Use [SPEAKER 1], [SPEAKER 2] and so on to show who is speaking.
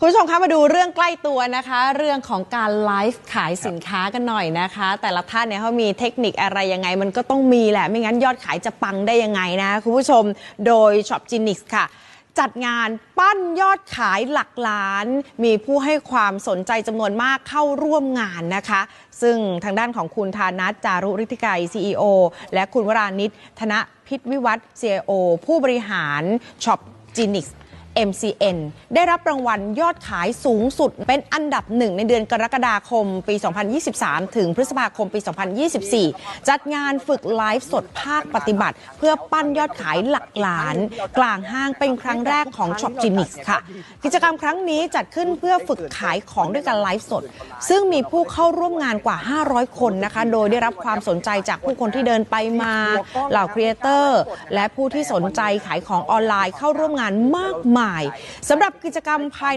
[SPEAKER 1] คุณผู้ชมคะมาดูเรื่องใกล้ตัวนะคะ เรื่องของการไลฟ์ขายสินค้ากันหน่อยนะคะ แต่ละท่านเนี่ยเขามีเทคนิคอะไรยังไง มันก็ต้องมีแหละ ไม่งั้นยอดขายจะปังได้ยังไงนะคุณผู้ชมโดย Shop g e n i x ค่ะ จัดงานปั้นยอดขายหลักล้าน มีผู้ให้ความสนใจจำนวนมากเข้าร่วมงานนะคะ ซึ่งทางด้านของคุณธานัทจารุฤทธิไกร CEO และคุณวรานิชธนพิษวิวัฒน์ CIO ผู้บริหาร Shop g e n i x MCN ได้รับรางวัลยอดขายสูงสุด เป็นอันดับหนึ่งในเดือนกรกฎาคมปี 2023 ถึงพฤษภาคมปี 2024 จัดงานฝึกไลฟ์สดภาคปฏิบัติ เพื่อปั้นยอดขายหลักล้าน กลางห้างเป็นครั้งแรกของ Shop g e n i x ค่ะ กิจกรรมครั้งนี้จัดขึ้นเพื่อฝึกขายของด้วยการไลฟ์สด ซึ่งมีผู้เข้าร่วมงานกว่า 500 คนนะคะ โดยได้รับความสนใจจากผู้คนที่เดินไปมาเหล่าครีเอเตอร์และผู้ที่สนใจขายของออนไลน์เข้าร่วมงานมากมายายสำหรับกิจกรรมภาย